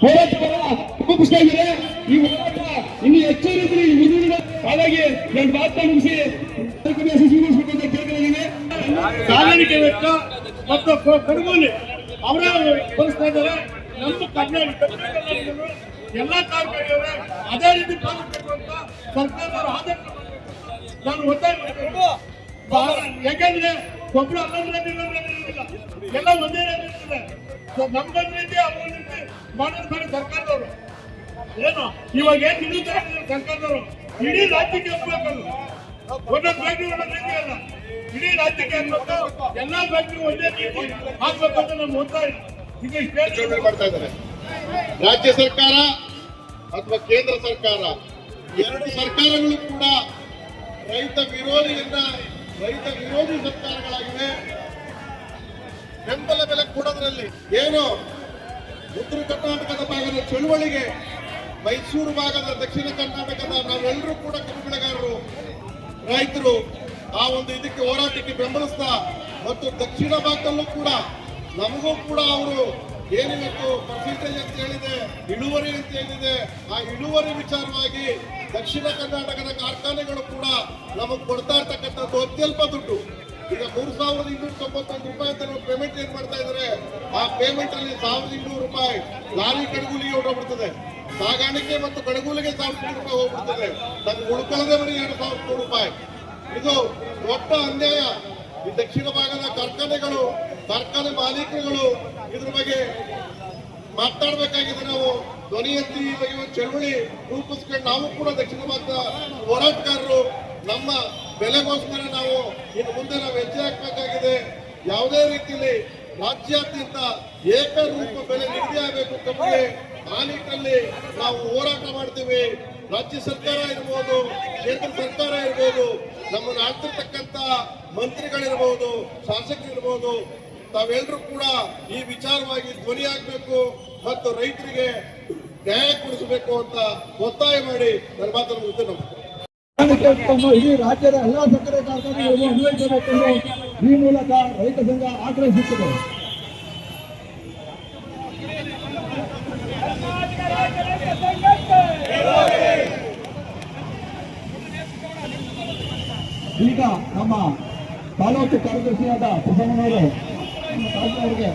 ಹೋರಾಟ ಮುಗಿಸ್ತಾ ಇದ್ದಾರೆ ಈ ಹೋರಾಟ ಇನ್ನು ಹೆಚ್ಚು ರೀತಿ ಹಾಗಾಗಿ ನನ್ನ ಮಾತ್ರ ಮುಗಿಸಿ ಸಾಗಾಣಿಕೆ ವೆಚ್ಚ ಮತ್ತು ಕ- ಕಡಿಮೆ ಅವರೇ ಭರಿಸ್ತಾ ಇದ್ದಾರೆ ನಮ್ಮ ಕರ್ನಾಟಕ ಎಲ್ಲಾ ಕಾರ್ಮಿಕರಿಗೆ ಅದೇ ರೀತಿ ಪಾಲಿಸಬೇಕು ಅಂತ ಸರ್ಕಾರದವರು ಆದೇಶ. ನಾನು ಒತ್ತಾಯ ಯಾಕೆಂದ್ರೆ ಇನ್ನೊಂದ್ರೆ ಇರೋದಿಲ್ಲ. ಎಲ್ಲ ಒಂದೇ ರೀತಿ ಇರ್ತದೆ ರೀತಿ ಅವ್ರೊಂದು ರೀತಿ ಮಾಡೋದು ಬೇರೆ ಸರ್ಕಾರದವರು ಏನು ಇವಾಗ ಏನ್ ನಿಲ್ಲುತ್ತಾರೆ ಸರ್ಕಾರದವರು? ಇಡೀ ರಾಜ್ಯಕ್ಕೆ ಹೋಗ್ಬೇಕಲ್ಲ. ಒಂದೊಂದು ಫ್ಯಾಕ್ಟ್ರಿ ಒಂದೊಂದು ರೀತಿ ಅಲ್ಲ. ಇಡೀ ರಾಜ್ಯಕ್ಕೆ ಹಾಕ್ಬೇಕು ಎಲ್ಲಾ ಫ್ಯಾಕ್ಟ್ರಿ ಒಂದೇ ರೀತಿ ಹಾಕ್ಬೇಕು ಅಂತ ಈಗ ಇಷ್ಟೇ ಮಾಡ್ತಾ ಇದ್ದಾರೆ. ರಾಜ್ಯ ಸರ್ಕಾರ ಅಥವಾ ಕೇಂದ್ರ ಸರ್ಕಾರ, ಎರಡು ಸರ್ಕಾರಗಳು ಕೂಡ ರೈತ ವಿರೋಧಿಯಿಂದ, ರೈತ ವಿರೋಧಿ ಸರ್ಕಾರಗಳಾಗಿವೆ. ಬೆಂಬಲ ಬೆಲೆ ಕೊಡೋದ್ರಲ್ಲಿ ಏನು? ಉತ್ತರ ಕರ್ನಾಟಕದ ಭಾಗದ ಚಳುವಳಿಗೆ ಮೈಸೂರು ಭಾಗದ ದಕ್ಷಿಣ ಕರ್ನಾಟಕದ ನಾವೆಲ್ಲರೂ ಕೂಡ ಕಬ್ಬು ರೈತರು. ಆ ಒಂದು ಇದಕ್ಕೆ ಹೋರಾಟಕ್ಕೆ ಬೆಂಬಲಿಸ್ತಾ ಮತ್ತು ದಕ್ಷಿಣ ಭಾಗದಲ್ಲೂ ಕೂಡ ನಮಗೂ ಕೂಡ ಅವರು ಏನಿವತ್ತು ಪರ್ಸೆಂಟೇಜ್ ಅಂತ ಹೇಳಿದೆ, ಇಳುವರಿ ಅಂತ ಹೇಳಿದೆ. ಆ ಇಳುವರಿ ವಿಚಾರವಾಗಿ ದಕ್ಷಿಣ ಕರ್ನಾಟಕದ ಕಾರ್ಖಾನೆಗಳು ಕೂಡ ನಮಗೆ ಕೊಡ್ತಾ ಇರ್ತಕ್ಕಂಥದ್ದು ಅತ್ಯಲ್ಪ ದುಡ್ಡು. ಈಗ ಮೂರು ಸಾವಿರದ ಇನ್ನೂರ ತೊಂಬತ್ತೊಂದು ರೂಪಾಯಿ ಅಂತ ನಾವು ಪೇಮೆಂಟ್ ಏನ್ ಮಾಡ್ತಾ ಇದ್ದಾರೆ ಆ ಪೇಮೆಂಟ್ ಅಲ್ಲಿ ಸಾವಿರದ ಇನ್ನೂರು ರೂಪಾಯಿ ಲಾರಿ ಕಡಗೂಲಿಗೆ ಹೊರಟೋಗ್ಬಿಡ್ತದೆ. ಸಾಗಾಣಿಕೆ ಮತ್ತು ಕಡಗೂಲಿಗೆ ಸಾವಿರದ ಇನ್ನೂರು ರೂಪಾಯಿ ಹೋಗ್ಬಿಡ್ತದೆ. ನಮ್ಗೆ ಉಳ್ಕೊಳ್ಳದೆ ಬರೀ ಎರಡು ಸಾವಿರದ ನೂರು ರೂಪಾಯಿ. ಇದು ದೊಡ್ಡ ಅನ್ಯಾಯ. ಈ ದಕ್ಷಿಣ ಭಾಗದ ಕಾರ್ಖಾನೆಗಳು, ಕಾರ್ಖಾನೆ ಮಾಲೀಕರುಗಳು ಇದ್ರ ಬಗ್ಗೆ ಮಾತಾಡ್ಬೇಕಾಗಿದೆ ನಾವು. ಧ್ವನಿ ಎತ್ತಿ ಚಳವಳಿ ರೂಪಿಸ್ಕೊಂಡು ನಾವು ಕೂಡ ದಕ್ಷಿಣ ಭಾಗದ ಹೋರಾಟಗಾರರು ನಮ್ಮ ಬೆಲೆಗೋಸ್ಕರ ನಾವು ಇನ್ನು ಮುಂದೆ ನಾವು ಹೆಜ್ಜೆ ಹಾಕಬೇಕಾಗಿದೆ. ಯಾವುದೇ ರೀತಿಯಲ್ಲಿ ರಾಜ್ಯಾದ್ಯಂತ ಏಕರೂಪ ಬೆಲೆ ನಿಗದಿ ಆಗಬೇಕು ಅಂತಂದ್ರೆ ಆ ನಿಟ್ಟಿನಲ್ಲಿ ನಾವು ಹೋರಾಟ ಮಾಡ್ತೀವಿ. ರಾಜ್ಯ ಸರ್ಕಾರ ಇರ್ಬೋದು, ಕೇಂದ್ರ ಸರ್ಕಾರ ಇರ್ಬೋದು, ನಮ್ಮನ್ನು ಆಡ್ತಿರ್ತಕ್ಕಂಥ ಮಂತ್ರಿಗಳಿರ್ಬೋದು, ಶಾಸಕರಿರ್ಬೋದು ತಾವೆಲ್ಲರೂ ಕೂಡ ಈ ವಿಚಾರವಾಗಿ ಧ್ವನಿ ಆಗ್ಬೇಕು ಮತ್ತು ರೈತರಿಗೆ ನ್ಯಾಯ ಕೊಡಿಸಬೇಕು ಅಂತ ಒತ್ತಾಯ ಮಾಡಿ ನನ್ನ ಮಾತನ್ನು ಮುಂದೆ ನಮಸ್ಕಾರ ಕಾರ್ಯಕ್ರಮವನ್ನು ಇಡೀ ರಾಜ್ಯದ ಎಲ್ಲ ಸಕ್ಕರೆ ಕಾರ್ಖಾನೆಗಳಿಗೂ ಅನ್ವಯಿಸಬೇಕೆಂದು ಈ ಮೂಲಕ ರೈತ ಸಂಘ ಆಗ್ರಹಿಸುತ್ತದೆ. ಈಗ ನಮ್ಮ ತಾಲೂಕು ಕಾರ್ಯದರ್ಶಿಯಾದ ಪ್ರಸನ್ನವರು ನಮ್ಮ ತಾಲೂಕಿನವರಿಗೆ